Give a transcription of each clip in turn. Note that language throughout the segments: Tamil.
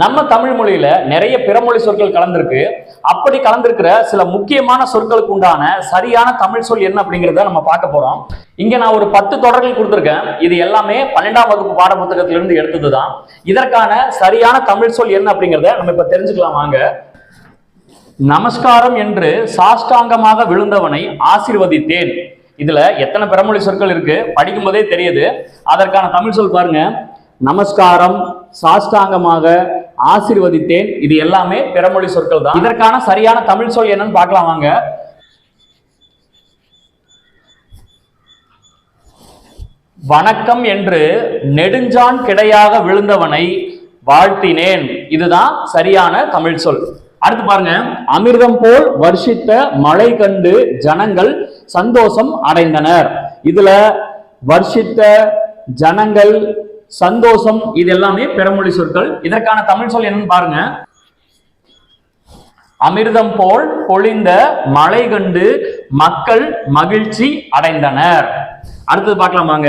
நம்ம தமிழ் மொழியில நிறைய பிறமொழி சொற்கள் கலந்திருக்கு. அப்படி கலந்திருக்கிற சில முக்கியமான சொற்களுக்கு உண்டான சரியான தமிழ் சொல் என்ன அப்படிங்கிறத நம்ம பார்க்க போறோம். இங்க நான் ஒரு பத்து தொடர்கள் கொடுத்துருக்கேன். இது எல்லாமே பன்னெண்டாம் வகுப்பு பாட புத்தகத்திலிருந்து எடுத்ததுதான். இதற்கான சரியான தமிழ் சொல் என்ன அப்படிங்கிறத நம்ம இப்ப தெரிஞ்சுக்கலாம் வாங்க. நமஸ்காரம் என்று சாஷ்டாங்கமாக விழுந்தவனை ஆசிர்வதித்தேன். இதுல எத்தனை பிறமொழி சொற்கள் இருக்கு? படிக்கும் போதே தெரியுது. அதற்கான தமிழ் சொல் பாருங்க. நமஸ்காரம் சாஷ்டாங்கமாக ஆசிர்வதித்தேன். இது எல்லாமே பிறமொழி சொற்கள் தான் இதற்கான சரியான தமிழ் சொல் என்னன்னு பார்க்கலாம் வாங்க. வணக்கம் என்று நெடுஞ்சான் கிடையாக விழுந்தவனை வாழ்த்தினேன். இதுதான் சரியான தமிழ் சொல். அடுத்து பாருங்க. அமிர்தம் போல் வர்ஷித்த மழை கண்டு ஜனங்கள் சந்தோஷம் அடைந்தனர். இதுல வர்ஷித்த ஜனங்கள் சந்தோஷம் இது எல்லாமே பிறமொழி சொற்கள். இதற்கான தமிழ் சொல் என்னன்னு பாருங்க. அமிர்தம் போல் பொழிந்த மழை கண்டு மக்கள் மகிழ்ச்சி அடைந்தனர். அடுத்தது பார்க்கலாமாங்க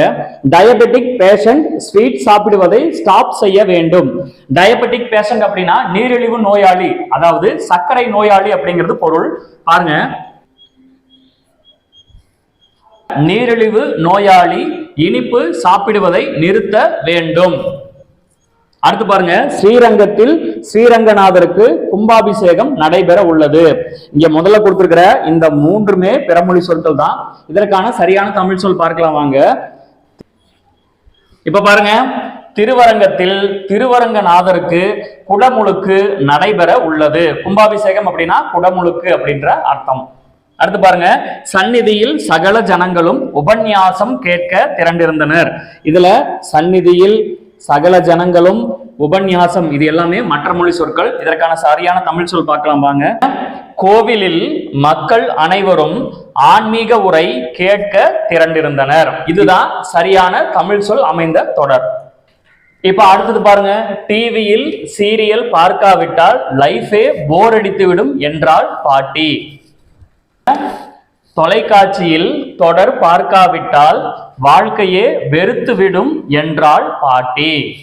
டயபெட்டிக் பேஷண்ட் ஸ்வீட் சாப்பிடுவதை ஸ்டாப் செய்ய வேண்டும். டயபெட்டிக் பேஷண்ட் அப்படின்னா நீரிழிவு நோயாளி அதாவது சர்க்கரை நோயாளி அப்படிங்கிறது பொருள். பாருங்க. நீரிழிவு நோயாளி இனிப்பு சாப்பிடுவதை நிறுத்த வேண்டும். அடுத்து பாருங்க ஸ்ரீரங்கத்தில் ஸ்ரீரங்கநாதருக்கு கும்பாபிஷேகம் நடைபெற உள்ளது. இங்க முதல்ல கொடுத்திருக்கிற இந்த மூன்றுமே பிறமொழி சொற்கள் தான். இதற்கான சரியான தமிழ் சொல் பார்க்கலாம் வாங்க. இப்ப பாருங்க திருவரங்கத்தில் திருவரங்கநாதருக்கு குடமுழுக்கு நடைபெற உள்ளது. கும்பாபிஷேகம் அப்படின்னா குடமுழுக்கு அப்படின்ற அர்த்தம். அடுத்து பாருங்க சந்நிதியில் சகல ஜனங்களும் உபன்யாசம் கேட்க திரண்டிருந்தனர். இதுல சந்நிதியில் சகல ஜனங்களும் உபன்யாசம் இது எல்லாமே மற்ற மொழி சொற்கள். இதற்கான சரியான தமிழ் சொல் பார்க்கலாம் வாங்க. கோவிலில் மக்கள் அனைவரும் ஆன்மீக உரை கேட்க திரண்டிருந்தனர். இதுதான் சரியான தமிழ் சொல் அமைந்த தொடர். இப்ப அடுத்தது பாருங்க டிவியில் சீரியல் பார்க்காவிட்டால் லைஃபே போர் அடித்து விடும் என்றால் பாட்டி. தொலைக்காட்சியில் தொடர் பார்க்காவிட்டால் வாழ்க்கையே வெறுத்துவிடும் என்றாள் பாட்டி.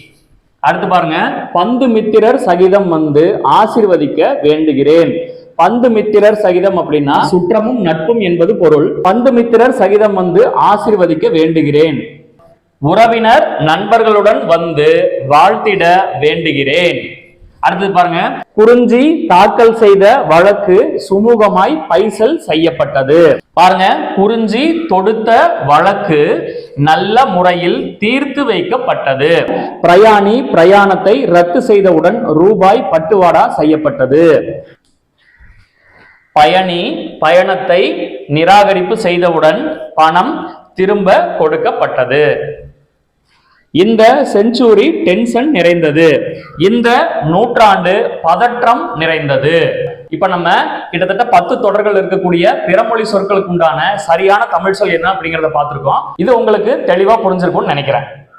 அடுத்து பாருங்க. பந்து மித்திரர் சகிதம் வந்து ஆசிர்வதிக்க வேண்டுகிறேன். பந்து மித்திரர் சகிதம் அப்படின்னா சுற்றமும் நட்பும் என்பது பொருள். பந்து மித்திரர் சகிதம் வந்து ஆசிர்வதிக்க வேண்டுகிறேன். உறவினர் நண்பர்களுடன் வந்து வாழ்த்திட வேண்டுகிறேன். அடுத்தது பாருங்க. குறிஞ்சி தாக்கல் செய்த வழக்கு சுமூகமாய் பைசல் செய்யப்பட்டது. பாருங்க குறிஞ்சி தொடுத்த வழக்கு நல்ல முறையில் தீர்த்து வைக்கப்பட்டது. பிரயாணி பிரயாணத்தை ரத்து செய்தவுடன் ரூபாய் பட்டுவாடா செய்யப்பட்டது. பயணி பயணத்தை நிராகரிப்பு செய்தவுடன் பணம் திரும்ப கொடுக்கப்பட்டது. இந்த செஞ்சுரி டென்ஷன் நிறைந்தது. இந்த நூற்றாண்டு பதற்றம் நிறைந்தது. இப்ப நம்ம கிட்டத்தட்ட பத்து தொடர்கள் இருக்கக்கூடிய பிறமொழி சொற்களுக்கு உண்டான சரியான தமிழ் சொல் என்ன அப்படிங்கறத பார்த்திருக்கோம். இது உங்களுக்கு தெளிவா புரிஞ்சிருக்கும்னு நினைக்கிறேன்.